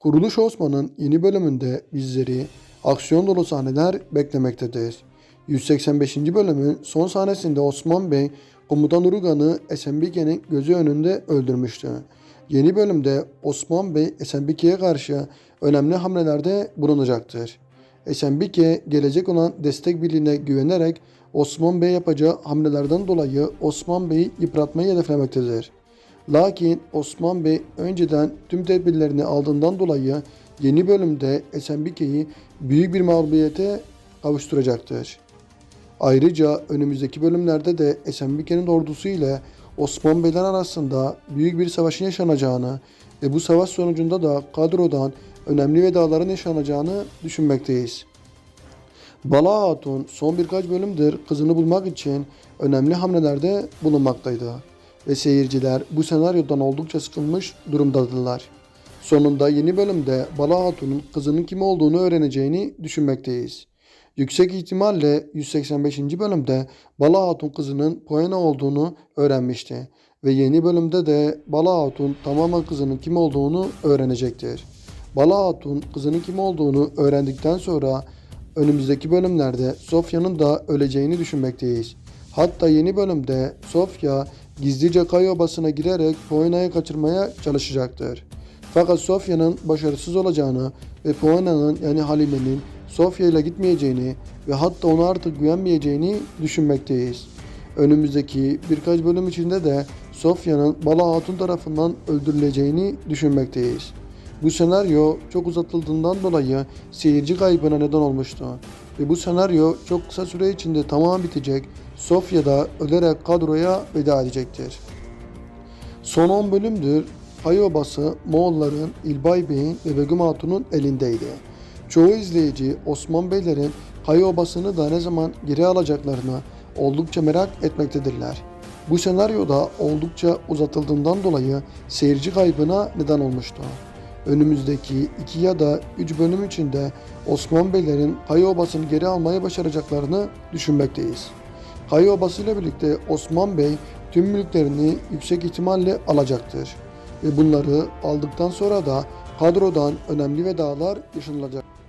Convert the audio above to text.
Kuruluş Osman'ın yeni bölümünde bizleri aksiyon dolu sahneler beklemektedir. 185. bölümün son sahnesinde Osman Bey komutan Urugan'ı Esenbike'nin gözü önünde öldürmüştü. Yeni bölümde Osman Bey Esenbike'ye karşı önemli hamlelerde bulunacaktır. Esenbike gelecek olan destek birliğine güvenerek Osman Bey yapacağı hamlelerden dolayı Osman Bey'i yıpratmayı hedeflemektedir. Lakin Osman Bey önceden tüm tedbirlerini aldığından dolayı yeni bölümde Esenbike'yi büyük bir mağlubiyete kavuşturacaktır. Ayrıca önümüzdeki bölümlerde de Esenbike'nin ordusu ile Osman Beyler arasında büyük bir savaşın yaşanacağını ve bu savaş sonucunda da kadrodan önemli vedaların yaşanacağını düşünmekteyiz. Bala Hatun son birkaç bölümdür kızını bulmak için önemli hamlelerde bulunmaktaydı ve seyirciler bu senaryodan oldukça sıkılmış durumdadırlar. Sonunda yeni bölümde Bala Hatun'un kızının kim olduğunu öğreneceğini düşünmekteyiz. Yüksek ihtimalle 185. bölümde Bala Hatun kızının Poena olduğunu öğrenmişti ve yeni bölümde de Bala Hatun tamamen kızının kim olduğunu öğrenecektir. Bala Hatun kızının kim olduğunu öğrendikten sonra önümüzdeki bölümlerde Sofya'nın da öleceğini düşünmekteyiz. Hatta yeni bölümde Sofya gizlice Kay Obası'na girerek Poena'yı kaçırmaya çalışacaktır. Fakat Sofya'nın başarısız olacağını ve Poena'nın yani Halime'nin Sofya ile gitmeyeceğini ve hatta ona artık güvenmeyeceğini düşünmekteyiz. Önümüzdeki birkaç bölüm içinde de Sofya'nın Bala Hatun tarafından öldürüleceğini düşünmekteyiz. Bu senaryo çok uzatıldığından dolayı seyirci kaybına neden olmuştu. Ve bu senaryo çok kısa süre içinde tamam bitecek. Sofya da ölerek kadroya veda edecektir. Son 10 bölümdür Hay Obası Moğolların İlbay Bey'in ve Begüm Hatun'un elindeydi. Çoğu izleyici Osman Beylerin Hay Obası'nı da ne zaman geri alacaklarını oldukça merak etmektedirler. Bu senaryoda oldukça uzatıldığından dolayı seyirci kaybına neden olmuştu. Önümüzdeki 2 ya da 3 bölüm içinde Osman Beylerin Hay Obası'nı geri almayı başaracaklarını düşünmekteyiz. Hay Obası ile birlikte Osman Bey tüm mülklerini yüksek ihtimalle alacaktır. Ve bunları aldıktan sonra da kadrodan önemli vedalar yaşanılacak.